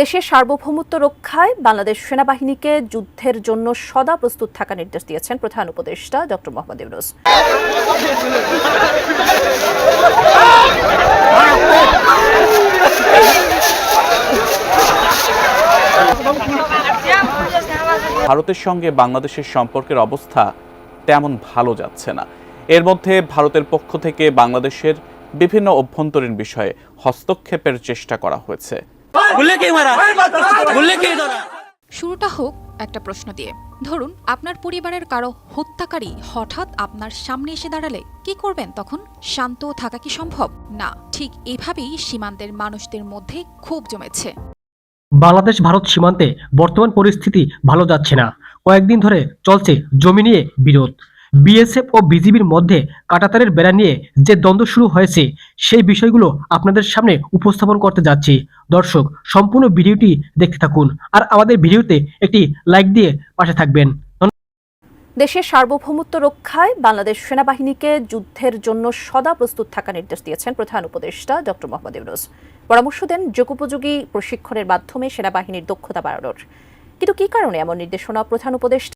দেশের সার্বভৌমত্ব রক্ষায় বাংলাদেশ সেনাবাহিনীকে যুদ্ধের জন্য সদা প্রস্তুত থাকার নির্দেশ দিয়েছেন প্রধান উপদেষ্টা ডক্টর মোহাম্মদ ইউনুস। ভারতের সঙ্গে বাংলাদেশের সম্পর্কের অবস্থা তেমন ভালো যাচ্ছে না। এর মধ্যে ভারতের পক্ষ থেকে বাংলাদেশের বিভিন্ন অভ্যন্তরীণ বিষয়ে হস্তক্ষেপের চেষ্টা করা হয়েছে। শুরুটা হোক একটা প্রশ্ন দিয়ে। ধরুন আপনার পরিবারের কারও হত্যাকারী হঠাৎ আপনার সামনে এসে দাঁড়ালে কি করবেন তখন? শান্ত থাকা কি সম্ভব? না ঠিক এভাবেই সীমান্তের মানুষদের মধ্যে খুব জমেছে। বাংলাদেশ ভারত সীমান্তে বর্তমান পরিস্থিতি ভালো যাচ্ছে না। কয়েকদিন ধরে চলছে জমি নিয়ে বিরোধ। বিএসএফ ও বিজিবির মধ্যে কাটাতারের বেড়া নিয়ে যে দ্বন্দ্ব শুরু হয়েছে, সেই বিষয়গুলো আপনাদের সামনে উপস্থাপন করতে যাচ্ছি। দর্শক, সম্পূর্ণ ভিডিওটি দেখতে থাকুন আর আমাদের ভিডিওতে একটি লাইক দিয়ে পাশে থাকবেন। দেশের সার্বভৌমত্ব রক্ষায় বাংলাদেশ সেনাবাহিনীকে যুদ্ধের জন্য সদা প্রস্তুত থাকার নির্দেশ দিয়েছেন প্রধান উপদেষ্টা ডক্টর মোহাম্মদ ইউনুস। পরামর্শ দেন যোগোপযোগী প্রশিক্ষণের মাধ্যমে সেনাবাহিনীর দক্ষতা বাড়ানোর। কিন্তু কি কারণে এমন নির্দেশনা প্রধান উপদেষ্টা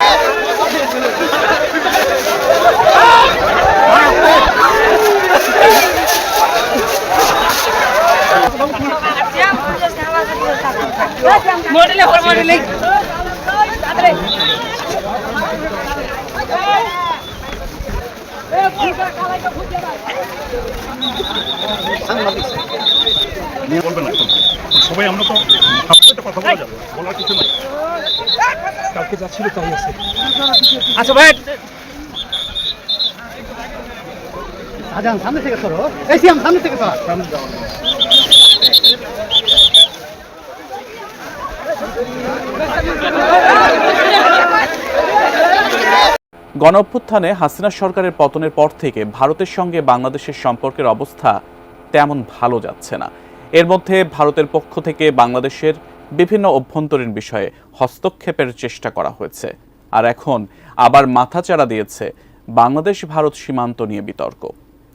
বলবেন না সবাই আমরা তো কথা বলা যাবে বলার কিছু নাই। কালকে যাচ্ছিল তাই আছে। আচ্ছা ভাই। সাজান সামনে থেকে সরো। আমি সামনে থেকে সরো। সামনে যাওয়া গণ অভ্যুত্থানে হাসিনা সরকারের পতনের পর থেকে ভারতের সঙ্গে বাংলাদেশের সম্পর্কের অবস্থা তেমন ভালো যাচ্ছে না। এর মধ্যে ভারতের পক্ষ থেকে বাংলাদেশের বিভিন্ন অভ্যন্তরীণ বিষয়ে হস্তক্ষেপের চেষ্টা করা হয়েছে। আর এখন আবার মাথাচাড়া দিয়েছে বাংলাদেশ ভারত সীমান্ত নিয়ে বিতর্ক।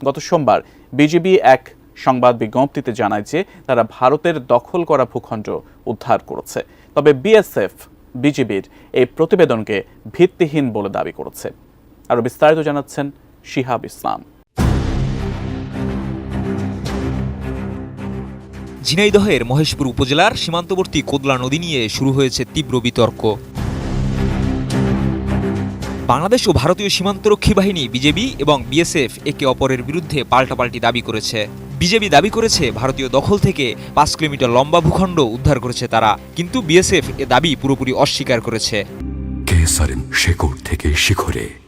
গত সোমবার বিজিবি এক সংবাদ বিজ্ঞপ্তিতে জানায় যে তারা ভারতের দখল করা ভূখণ্ড উদ্ধার করেছে। তবে বিএসএফ, বিজিবির এই প্রতিবেদনকে ভিত্তিহীন বলে দাবি করেছে। আরও বিস্তারিত জানাচ্ছেন শিহাব ইসলাম। ঝিনাইদহের মহেশপুর উপজেলার সীমান্তবর্তী কোদলা নদী নিয়ে শুরু হয়েছে তীব্র বিতর্ক। বাংলাদেশ ও ভারতীয় সীমান্তরক্ষী বাহিনী, বিজেপি এবং বিএসএফ একে অপরের বিরুদ্ধে পাল্টাপাল্টি দাবি করেছে। বিজেপি দাবি করেছে ভারতীয় দখল থেকে পাঁচ কিলোমিটার লম্বা ভূখণ্ড উদ্ধার করেছে তারা, কিন্তু বিএসএফ এ দাবি পুরোপুরি অস্বীকার করেছে। কেসারেন থেকে শিখরে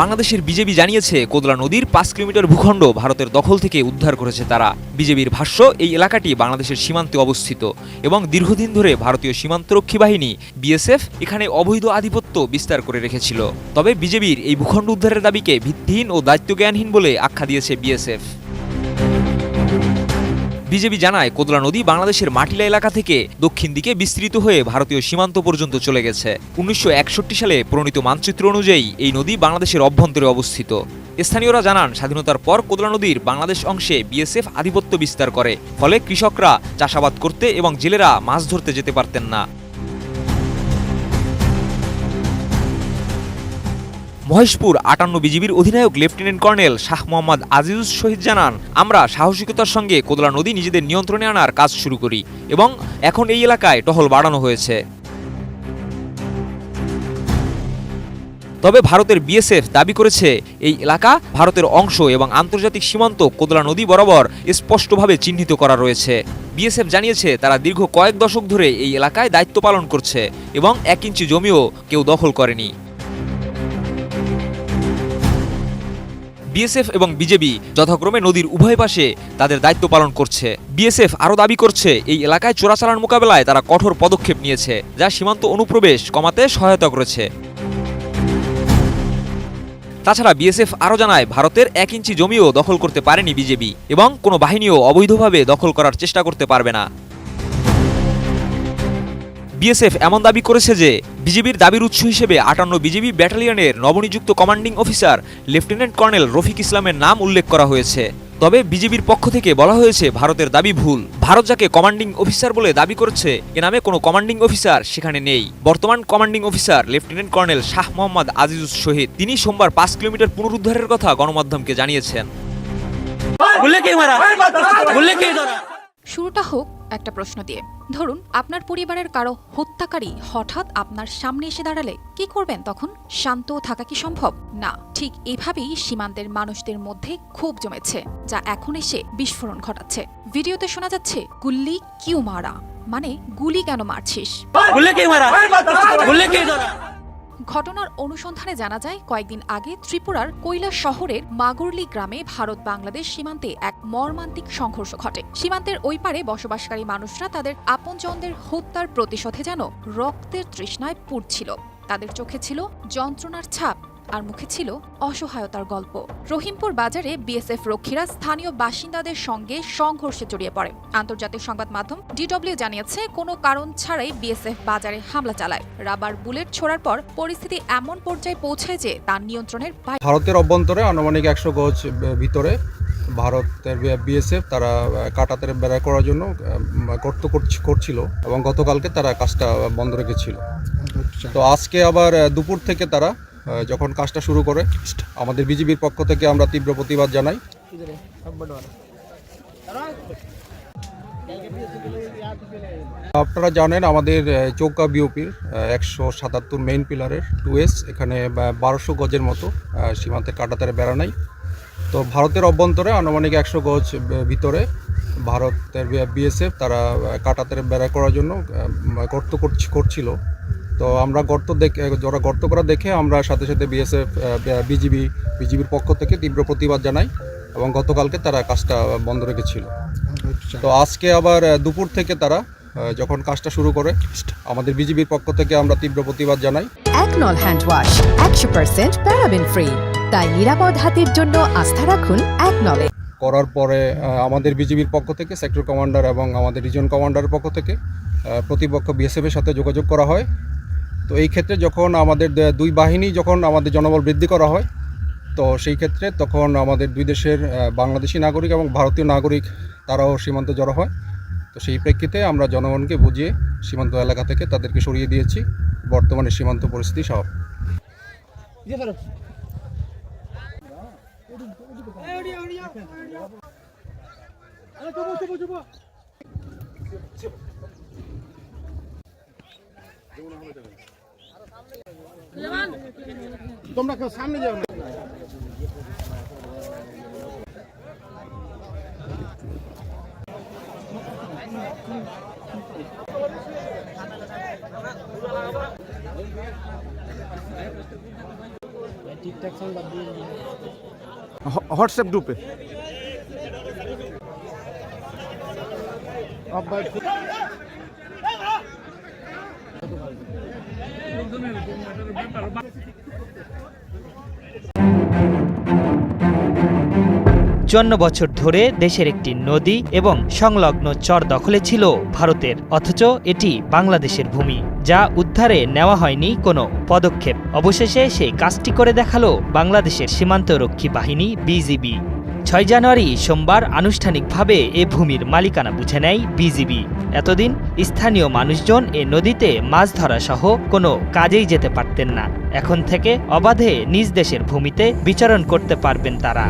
বাংলাদেশের বিজেপি জানিয়েছে, কোদলা নদীর পাঁচ কিলোমিটার ভূখণ্ড ভারতের দখল থেকে উদ্ধার করেছে তারা। বিজেপির ভাষ্য, এই এলাকাটি বাংলাদেশের সীমান্তে অবস্থিত এবং দীর্ঘদিন ধরে ভারতীয় সীমান্তরক্ষী বাহিনী, বিএসএফ, এখানে অবৈধ আধিপত্য বিস্তার করে রেখেছিল। তবে বিজেপির এই ভূখণ্ড উদ্ধারের দাবিকে ভিত্তিহীন ও দায়িত্বজ্ঞানহীন বলে আখ্যা দিয়েছে বিএসএফ। বিজেপি জানায়, কোদলা নদী বাংলাদেশের মাটিলা এলাকা থেকে দক্ষিণ দিকে বিস্তৃত হয়ে ভারতীয় সীমান্ত পর্যন্ত চলে গেছে। উনিশশো একষট্টি সালে প্রণীত মানচিত্র অনুযায়ী এই নদী বাংলাদেশের অভ্যন্তরে অবস্থিত। স্থানীয়রা জানান, স্বাধীনতার পর কোদলা নদীর বাংলাদেশ অংশে বিএসএফ আধিপত্য বিস্তার করে, ফলে কৃষকরা চাষাবাদ করতে এবং জেলেরা মাছ ধরতে যেতে পারতেন না। মহেশপুর আটান্ন বিজিবির অধিনায়ক লেফটেন্যান্ট কর্নেল শাহ মোহাম্মদ আজিজুস শহীদ জানান, আমরা সাহসিকতার সঙ্গে কোদলা নদী নিজেদের নিয়ন্ত্রণে আনার কাজ শুরু করি এবং এখন এই এলাকায় টহল বাড়ানো হয়েছে। তবে ভারতের বিএসএফ দাবি করেছে, এই এলাকা ভারতের অংশ এবং আন্তর্জাতিক সীমান্ত কোদলা নদী বরাবর স্পষ্টভাবে চিহ্নিত করা রয়েছে। বিএসএফ জানিয়েছে, তারা দীর্ঘ কয়েক দশক ধরে এই এলাকায় দায়িত্ব পালন করছে এবং এক ইঞ্চি জমিও কেউ দখল করেনি। বিএসএফ এবং বিজেপি যথাক্রমে নদীর উভয় পাশে তাদের দায়িত্ব পালন করছে। বিএসএফ আরও দাবি করছে, এই এলাকায় চোরাচালান মোকাবেলায় তারা কঠোর পদক্ষেপ নিয়েছে, যা সীমান্ত অনুপ্রবেশ কমাতে সহায়তা করেছে। তাছাড়া বিএসএফ আরও জানায়, ভারতের এক ইঞ্চি জমিও দখল করতে পারেনি বিজেপি এবং কোনো বাহিনীও অবৈধভাবে দখল করার চেষ্টা করতে পারবে না। বিএসএফ এমন দাবি করেছে যে বিজেপির দাবির উৎস হিসেবে আটান্ন বিজেপি ব্যাটালিয়নের নবনিযুক্ত commanding officer lieutenant colonel Rafiq ইসলামের নাম উল্লেখ করা হয়েছে। তবে বিজেপির পক্ষ থেকে বলা হয়েছে ভারতের দাবি ভুল। ভারত যাকে কমান্ডিং অফিসার বলে দাবি করেছে, এ নামে কোনো কমান্ডিং অফিসার সেখানে নেই। বর্তমান commanding officer lieutenant colonel Shah Mohammad Azizus Shahid, তিনি সোমবার পাঁচ কিলোমিটার পুনরুদ্ধারের কথা গণমাধ্যমকে জানিয়েছেন। শুরুটা হোক একটা প্রশ্ন দিয়ে। ধরুন, আপনার পরিবারের কারও হত্যাকারী হঠাৎ আপনার সামনে এসে দাঁড়ালে কি করবেন তখন? শান্ত থাকা কি সম্ভব? না, ঠিক এভাবেই সীমান্তের মানুষদের মধ্যে ক্ষোভ জমেছে, যা এখন এসে বিস্ফোরণ ঘটাচ্ছে। ভিডিওতে শোনা যাচ্ছে, গুল্লি কিউ মারা? মানে গুলি কেন মারছিস? ঘটনার অনুসন্ধানে জানা যায়, কয়েকদিন আগে ত্রিপুরার কৈলা শহরের মাগুরলি গ্রামে ভারত বাংলাদেশ সীমান্তে এক মর্মান্তিক সংঘর্ষ ঘটে। সীমান্তের ওই পারে বসবাসকারী মানুষরা তাদের আপনজনদের হত্যার প্রতিশোধে যেন রক্তের তৃষ্ণায় পুড়ছিল। তাদের চোখে ছিল যন্ত্রণার ছাপ। আর মুখে ছিল অসহায়তার গল্প। রহিমপুর বাজারে বিএসএফ রক্ষীরা স্থানীয় বাসিন্দাদের সঙ্গে সংঘর্ষে জড়িয়ে পড়ে। আন্তর্জাতিক সংবাদ মাধ্যম ডিডব্লিউ জানিয়েছে কোনো কারণ ছাড়াই বিএসএফ বাজারে হামলা চালায়। রাবার বুলেট ছোড়ার পর পরিস্থিতি এমন পর্যায়ে পৌঁছায় যে তার নিয়ন্ত্রণের বাইরে ভারতের অভ্যন্তরে আনুমানিক একশো গজ ভিতরে ভারতের বিএসএফ তারা কাটাতের বেড়া করার জন্য গর্ত করছ- করছিল এবং গতকালকে তারা কাজটা বন্ধ রেখেছিল। তো আজকে আবার দুপুর থেকে তারা যখন কাজটা শুরু করে, আমাদের বিজেপির পক্ষ থেকে আমরা তীব্র প্রতিবাদ জানাই। আপনারা জানেন, আমাদের চৌকা বিওপির একশো সাতাত্তর মেইন পিলারের টু এস এখানে বারোশো গজের মতো সীমান্তের কাটাতারে বেড়া নাই। তো ভারতের অভ্যন্তরে আনুমানিক একশো গজ ভিতরে ভারতের বিএসএফ তারা কাটাতারে বেড়া করার জন্য কর্ত করছিল। তো আমরা গর্ত দেখে যারা গর্ত করা দেখে আমরা সাথে সাথে বিএসএফ বিজিবি বিজিবির পক্ষ থেকে তীব্র প্রতিবাদ জানাই এবং গতকালকে তারা কাজটা বন্ধ রেখেছিল। তো আজকে আবার দুপুর থেকে তারা যখন কাজটা শুরু করে আমাদের বিজিবির পক্ষ থেকে আমরা তীব্র প্রতিবাদ জানাই। একনল হ্যান্ড ওয়াশ একশো পার্সেন্ট প্যারাবেন ফ্রি। তাই নিরাপদ হাতের জন্য আস্থা রাখুন একনলে করার পরে আমাদের বিজিবির পক্ষ থেকে সেক্টর কমান্ডার এবং আমাদের রিজন কমান্ডারের পক্ষ থেকে প্রতিপক্ষ বিএসএফের সাথে যোগাযোগ করা হয়। তো এই ক্ষেত্রে যখন আমাদের দুই বাহিনী যখন আমাদের জনবল বৃদ্ধি করা হয়, তো সেই ক্ষেত্রে তখন আমাদের দুই দেশের বাংলাদেশি নাগরিক এবং ভারতীয় নাগরিক তারাও সীমান্তে জড়ো হয়। তো সেই প্রেক্ষিতে আমরা জনগণকে বুঝিয়ে সীমান্ত এলাকা থেকে তাদেরকে সরিয়ে দিয়েছি। বর্তমানে সীমান্ত পরিস্থিতি সব তোমরা কেউ সামনে যাও না। হোয়াটসঅ্যাপ গ্রুপে। চুয়ান্ন বছর ধরে দেশের একটি নদী এবং সংলগ্ন চর দখলে ছিল ভারতের, অথচ এটি বাংলাদেশের ভূমি, যা উদ্ধারে নেওয়া হয়নি কোনো পদক্ষেপ। অবশেষে সেই কাজটি করে দেখাল বাংলাদেশের সীমান্তরক্ষী বাহিনী, বিজিবি। ছয় জানুয়ারি সোমবার আনুষ্ঠানিকভাবে এ ভূমির মালিকানা বুঝে নেয় বিজিবি। এতদিন স্থানীয় মানুষজন এ নদীতে মাছ ধরা সহ কোনো কাজেই যেতে পারতেন না। এখন থেকে অবাধে নিজ দেশের ভূমিতে বিচরণ করতে পারবেন তারা।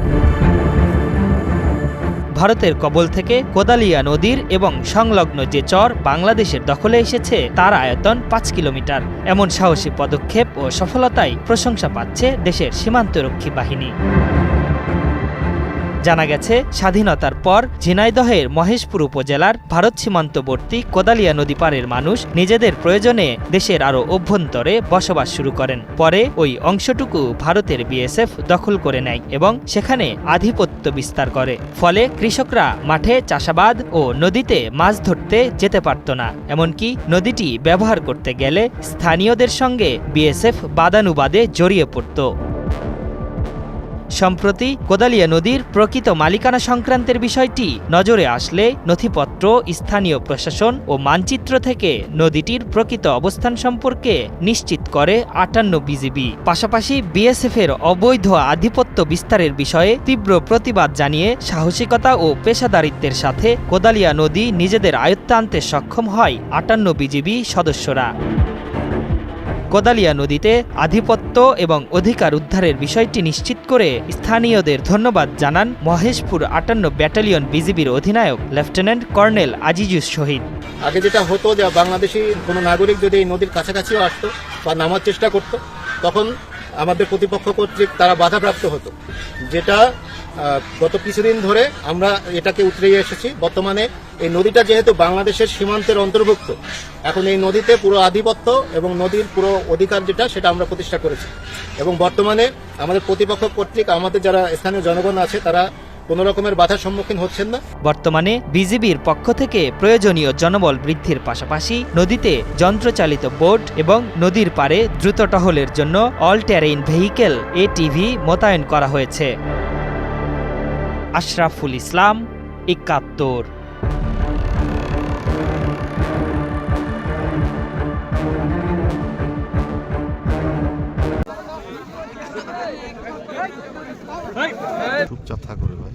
ভারতের কবল থেকে কোদালিয়া নদীর এবং সংলগ্ন যে চর বাংলাদেশের দখলে এসেছে, তার আয়তন পাঁচ কিলোমিটার। এমন সাহসী পদক্ষেপ ও সফলতায় প্রশংসা পাচ্ছে দেশের সীমান্তরক্ষী বাহিনী। জানা গেছে, স্বাধীনতার পর ঝিনাইদহের মহেশপুর উপজেলার ভারত সীমান্তবর্তী কোদালিয়া নদী পারের মানুষ নিজেদের প্রয়োজনে দেশের আরও অভ্যন্তরে বসবাস শুরু করেন। পরে ওই অংশটুকু ভারতের বিএসএফ দখল করে নেয় এবং সেখানে আধিপত্য বিস্তার করে। ফলে কৃষকরা মাঠে চাষাবাদ ও নদীতে মাছ ধরতে যেতে পারত না। এমনকি নদীটি ব্যবহার করতে গেলে স্থানীয়দের সঙ্গে বিএসএফ বাদানুবাদে জড়িয়ে পড়ত। সম্প্রতি কোদালিয়া নদীর প্রকৃত মালিকানা সংক্রান্তের বিষয়টি নজরে আসলে নথিপত্র, স্থানীয় প্রশাসন ও মানচিত্র থেকে নদীটির প্রকৃত অবস্থান সম্পর্কে নিশ্চিত করে আটান্ন বিজিবি। পাশাপাশি বিএসএফ এর অবৈধ আধিপত্য বিস্তারের বিষয়ে তীব্র প্রতিবাদ জানিয়ে সাহসিকতা ও পেশাদারিত্বের সাথে কোদালিয়া নদী নিজেদের আয়ত্তে আনতে সক্ষম হয় আটান্ন বিজিবি সদস্যরা। কোদালিয়া নদীতে আধিপত্য এবং অধিকার উদ্ধারের বিষয়টি নিশ্চিত করে স্থানীয়দের ধন্যবাদ জানান মহেশপুর আটান্ন ব্যাটালিয়ন বিজিবির অধিনায়ক লেফটেন্যান্ট কর্নেল আজিজুস শহীদ। আগে যেটা হতো যে বাংলাদেশি কোনো নাগরিক যদি এই নদীর কাছাকাছিও আসতো বা নামার চেষ্টা করতো, তখন আমাদের প্রতিপক্ষ কর্তৃক তারা বাধাপ্রাপ্ত হতো। যেটা গত কিছুদিন ধরে আমরা এটাকে উতরিয়ে এসেছি। বর্তমানে এই নদীটা যেহেতু বাংলাদেশের সীমান্তের অন্তর্ভুক্ত, এখন এই নদীতে পুরো আধিপত্য এবং নদীর পুরো অধিকার যেটা সেটা আমরা প্রতিষ্ঠা করেছি। এবং বর্তমানে আমাদের প্রতিপক্ষ কর্তৃক, আমাদের যারা স্থানীয় জনগণ আছে, তারা কোনো রকমের বাধার সম্মুখীন হচ্ছেন না। বর্তমানে বিজিবির পক্ষ থেকে প্রয়োজনীয় জনবল বৃদ্ধির পাশাপাশি নদীতে যন্ত্রচালিত বোট এবং নদীর পারে দ্রুত টহলের জন্য অল টেরেইন ভেহিকেল এটিভি মোতায়েন করা হয়েছে। আশরাফুল ইসলাম একাত্তর। চুপচাপ ভাই।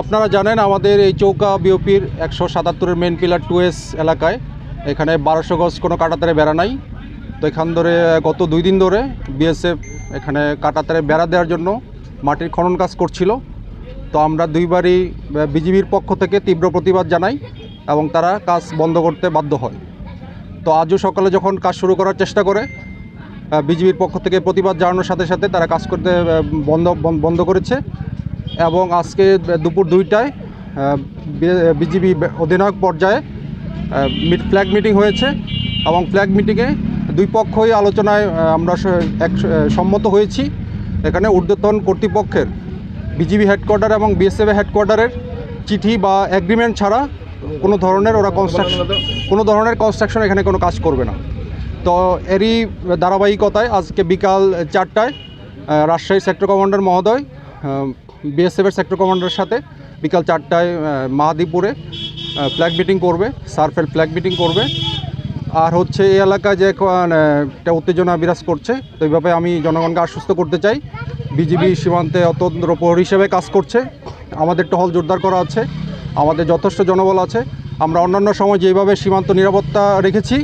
আপনারা জানেন আমাদের এই চৌকা বিওপির একশো সাতাত্তরের মেন পিলার টু এস এলাকায়। এখানে বারোশো গজ কোনো কাটাতারে বেড়া নাই। তো এখান ধরে, গত দুই দিন ধরে বিএসএফ এখানে কাটাতারে বেড়া দেওয়ার জন্য মাটির খনন কাজ করছিল। তো আমরা দুইবারই বিজিবির পক্ষ থেকে তীব্র প্রতিবাদ জানাই। এবং তারা কাজ বন্ধ করতে বাধ্য হয়। তো আজও সকালে যখন কাজ শুরু করার চেষ্টা করে বিজিবির পক্ষ থেকে প্রতিবাদ জানানোর সাথে সাথে তারা কাজ করতে বন্ধ বন্ধ করেছে এবং আজকে দুপুর দুইটায় বিজিবি অধিনায়ক পর্যায়ে ফ্ল্যাগ মিটিং হয়েছে এবং ফ্ল্যাগ মিটিংয়ে দুই পক্ষই আলোচনায় আমরা এক সম্মত হয়েছি। এখানে ঊর্ধ্বতন কর্তৃপক্ষের বিজিবি হেডকোয়ার্টার এবং বিএসএফ হেডকোয়ার্টারের চিঠি বা এগ্রিমেন্ট ছাড়া কোনো ধরনের ওরা কনস্ট্রাকশন কোনো ধরনের কনস্ট্রাকশন এখানে কোনো কাজ করবে না। তো এরই ধারাবাহিকতায় আজকে বিকাল চারটায় রাজশাহী সেক্টর কমান্ডার মহোদয় বিএসএফের সেক্টর কমান্ডারের সাথে বিকাল চারটায় মাহাদিপুরে ফ্ল্যাগ মিটিং করবে সার্ফেল ফ্ল্যাগ মিটিং করবে। আর হচ্ছে এই এলাকায় যে একটা উত্তেজনা বিরাজ করছে, তো এইভাবে আমি জনগণকে আশ্বস্ত করতে চাই। বিজিবি সীমান্তে অতন্ত্র প্রহরী হিসেবে কাজ করছে। আমাদের টহল জোরদার করা আছে। আমাদের যথেষ্ট জনবল আছে। আমরা অন্যান্য সময় যেভাবে সীমান্ত নিরাপত্তা রেখেছি।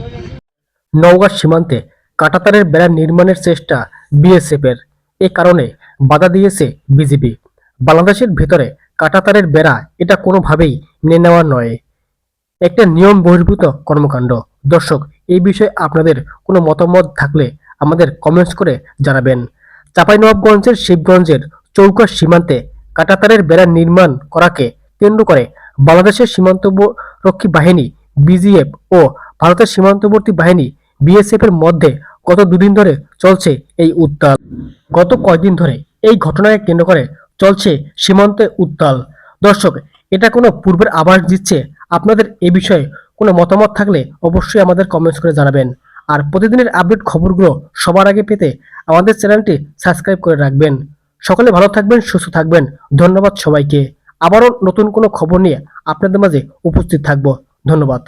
নওগাঁ সীমান্তে কাটাতারের বেড়া নির্মাণের চেষ্টা বিএসএফ এর এ কারণে বাধা দিয়েছে বিজেপি। বাংলাদেশের ভেতরে কাটাতারের বেড়া এটা কোনোভাবেই মেনে নেওয়া নয়। একটা নিয়ম বহির্ভূত কর্মকাণ্ড। দর্শক, এই বিষয়ে আপনাদের কোনো মতামত থাকলে আমাদের কমেন্টস করে জানাবেন। চাঁপাইনবাবগঞ্জের শিবগঞ্জের চৌকা সীমান্তে কাটাতারের বেড়া নির্মাণ করাকে কেন্দ্র করে বাংলাদেশের সীমান্তরক্ষী বাহিনী, বিজিএফ ও ভারতের সীমান্তবর্তী বাহিনী, বিএসএফ এর মধ্যে গত দুদিন ধরে চলছে এই উত্তাল। গত কয়েকদিন ধরে এই ঘটনাকে কেন্দ্র করে চলছে সীমান্তে উত্তাল। দর্শক, এটা কোনো পূর্বের আভাস দিচ্ছে? আপনাদের এ বিষয়ে কোনো মতামত থাকলে অবশ্যই আমাদের কমেন্টস করে জানাবেন। আর প্রতিদিনের আপডেট খবরগুলো সবার আগে পেতে আমাদের চ্যানেলটি সাবস্ক্রাইব করে রাখবেন। সকলে ভালো থাকবেন, সুস্থ থাকবেন। ধন্যবাদ সবাইকে। আবারও নতুন কোনো খবর নিয়ে আপনাদের মাঝে উপস্থিত থাকব। ধন্যবাদ।